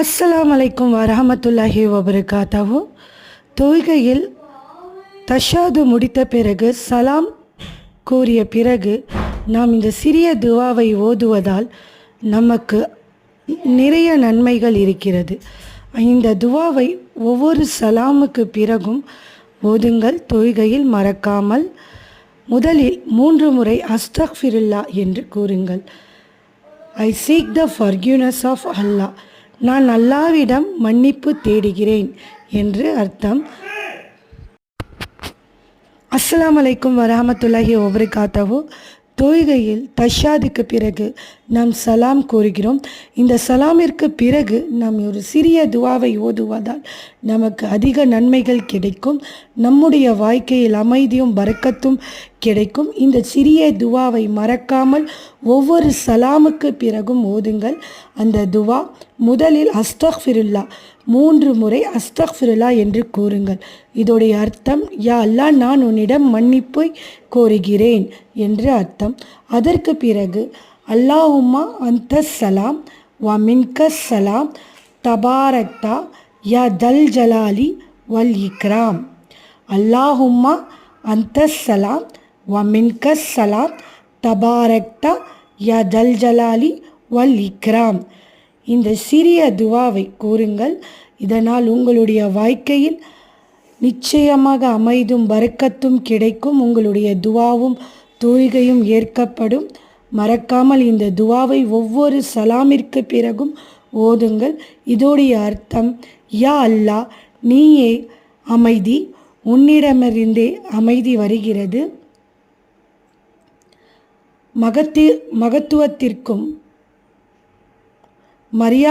அஸ்ஸலாம் வலைக்கும் வரஹமத்துல்லாஹி வபரகாத்தாவு தொழுகையில் தஷாது முடித்த பிறகு சலாம் கூறிய பிறகு நாம் இந்த சிறிய துவாவை ஓதுவதால் நமக்கு நிறைய நன்மைகள் இருக்கிறது. இந்த துவாவை ஒவ்வொரு சலாமுக்கு பிறகும் ஓதுங்கள். தொழுகையில் மறக்காமல் முதலில் மூன்று முறை அஸ்தக்ஃபிருல்லா என்று கூறுங்கள். ஐ சீக் த ஃபர்கியூனஸ் ஆஃப் அல்லாஹ் நான் அல்லாவிடம் மன்னிப்பு தேடுகிறேன் என்று அர்த்தம். அஸ்லாம் அலைக்கும் ஒவ்வொரு காத்தவோ தோய்கையில் தஷாதுக்கு பிறகு நாம் சலாம் கூறுகிறோம் இந்த சலாமிற்கு பிறகு நாம் ஒரு சிறிய துவாவை ஓதுவதால் நமக்கு அதிக நன்மைகள் கிடைக்கும். நம்முடைய வாழ்க்கையில் அமைதியும் பறக்கத்தும் கிடைக்கும். இந்த சிறிய துவாவை மறக்காமல் ஒவ்வொரு சலாமுக்கு பிறகும் ஓதுங்கள். அந்த துவா முதலில் அஸ்தக்ஃபிருல்லா மூன்று முறை அஸ்தக்ஃபிருல்லா என்று கூறுங்கள். இதோடைய அர்த்தம் யா அல்லா நான் உன்னிடம் மன்னிப்பு கோருகிறேன் என்று அர்த்தம். அதற்கு பிறகு அல்லாஹுமா அந்த சலாம் வ மின்க சலாம் தபாரக்தா யா தல் ஜலாலி வல் இக்ராம் அல்லாஹும்மா அந்த சலாம் வ السلام சலாம் தபாரக்தா யா தல் ஜலாலி வல் இக்ராம் இந்த சிறிய துவாவை கூறுங்கள். இதனால் உங்களுடைய வாழ்க்கையில் நிச்சயமாக அமைதும் வறுக்கத்தும் கிடைக்கும். உங்களுடைய துவாவும் தூய்கையும் ஏற்கப்படும். மறக்காமல் இந்த துவாவை ஒவ்வொரு சலாமிற்கு பிறகும் ஓதுங்கள். இதோடைய அர்த்தம் யா அல்லா நீயே அமைதி உன்னிடமிருந்தே அமைதி வருகிறது. மகத்தி மகத்துவத்திற்கும் மரியா